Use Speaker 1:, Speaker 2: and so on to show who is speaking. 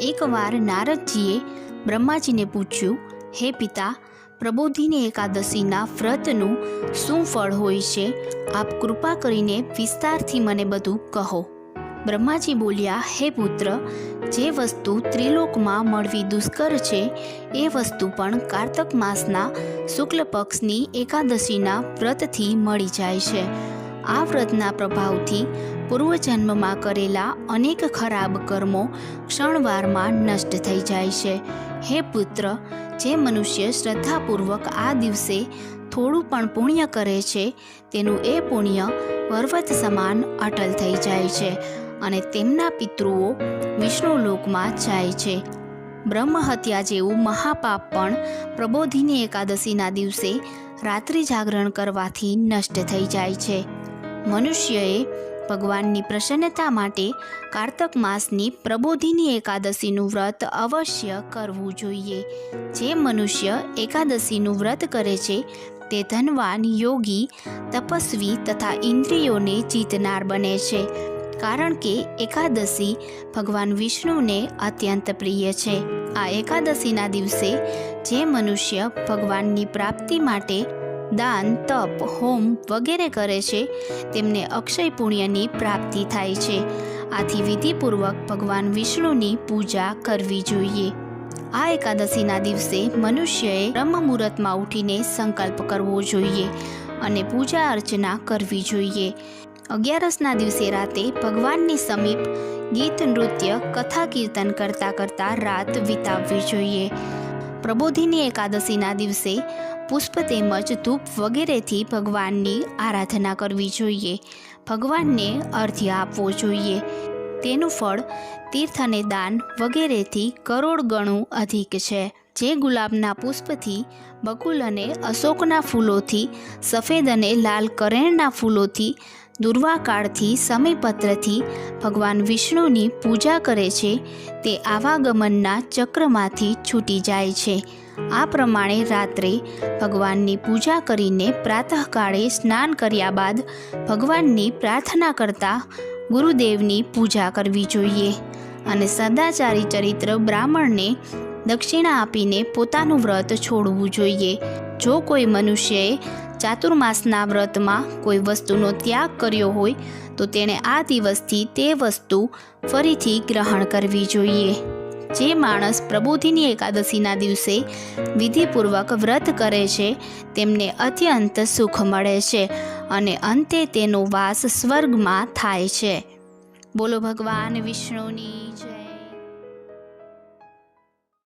Speaker 1: એકવાર નારદજીએ બ્રહ્માજીને પૂછ્યું, હે પિતા, પ્રબોધિની એકાદશીના વ્રતનું શું ફળ હોય છે? આપ કૃપા કરીને વિસ્તારથી મને બધું કહો. બ્રહ્માજી બોલ્યા, હે પુત્ર, જે વસ્તુ ત્રિલોકમાં મળવી દુષ્કર છે, એ વસ્તુ પણ કાર્તક માસના શુક્લ પક્ષની એકાદશીના વ્રતથી મળી જાય છે. આ વ્રતના પ્રભાવથી પૂર્વજન્મમાં કરેલા અનેક ખરાબ કર્મો ક્ષણવારમાં નષ્ટ થઈ જાય છે. હે પુત્ર, જે મનુષ્ય શ્રદ્ધાપૂર્વક આ દિવસે થોડું પણ પુણ્ય કરે છે, તેનું એ પુણ્ય પર્વત સમાન અટલ થઈ જાય છે અને તેમના પિતૃઓ વિષ્ણુ લોકમાં જાય છે. બ્રહ્મ હત્યા જેવું મહાપાપ પણ પ્રબોધિની એકાદશીના દિવસે રાત્રિ જાગરણ કરવાથી નષ્ટ થઈ જાય છે. મનુષ્યએ ભગવાનની પ્રસન્નતા માટે કાર્તક માસની પ્રબોધિની એકાદશીનું વ્રત અવશ્ય કરવું જોઈએ. જે મનુષ્ય એકાદશીનું વ્રત કરે છે, તે ધનવાન, યોગી, તપસ્વી તથા ઇન્દ્રિયોને જીતનાર બને છે. કારણ કે એકાદશી ભગવાન વિષ્ણુને અત્યંત પ્રિય છે. આ એકાદશીના દિવસે જે મનુષ્ય ભગવાનની પ્રાપ્તિ માટે દાન, તપ, હોમ વગેરે કરે છે, તેમને અક્ષય પુણ્યની પ્રાપ્તિ થાય છે. આથી વિધિપૂર્વક ભગવાન વિષ્ણુની પૂજા કરવી જોઈએ. આ એકાદશીના દિવસે મનુષ્યએ બ્રહ્મ મુહૂર્તમાં ઉઠીને સંકલ્પ કરવો જોઈએ અને પૂજા અર્ચના કરવી જોઈએ. અગિયારસના દિવસે રાતે ભગવાનની સમીપ ગીત, નૃત્ય, કથા, કીર્તન કરતાં કરતાં રાત વિતાવવી જોઈએ. પ્રબોધિની એકાદશીના દિવસે પુષ્પ તેમજ ધૂપ વગેરેથી ભગવાનની આરાધના કરવી જોઈએ. ભગવાનને અર્ધ્ય આપવો જોઈએ. તેનું ફળ, તીર્થ અને દાન વગેરેથી કરોડ ગણું અધિક છે. જે ગુલાબના પુષ્પથી, બકુલ અને અશોકના ફૂલોથી, સફેદ અને લાલ કરેણના ફૂલોથી દુર્વાકાળથી સમયપત્રથી ભગવાન વિષ્ણુની પૂજા કરે છે, તે આવાગમનના ચક્રમાંથી છૂટી જાય છે. આ પ્રમાણે રાત્રે ભગવાનની પૂજા કરીને પ્રાતઃકાળે સ્નાન કર્યા બાદ ભગવાનની પ્રાર્થના કરતા ગુરુદેવની પૂજા કરવી જોઈએ અને સદાચારી ચરિત્ર બ્રાહ્મણને દક્ષિણા આપીને પોતાનું વ્રત છોડવું જોઈએ. જો કોઈ મનુષ્યએ ચાતુર્માસના વ્રતમાં કોઈ વસ્તુનો ત્યાગ કર્યો હોય, તો તેણે આ દિવસથી તે વસ્તુ ફરીથી ગ્રહણ કરવી જોઈએ. જે માણસ પ્રબોધિની એકાદશીના દિવસે વિધિપૂર્વક વ્રત કરે છે, તેમને અત્યંત સુખ મળે છે અને અંતે તેનો વાસ સ્વર્ગમાં થાય છે. બોલો ભગવાન વિષ્ણુની જય.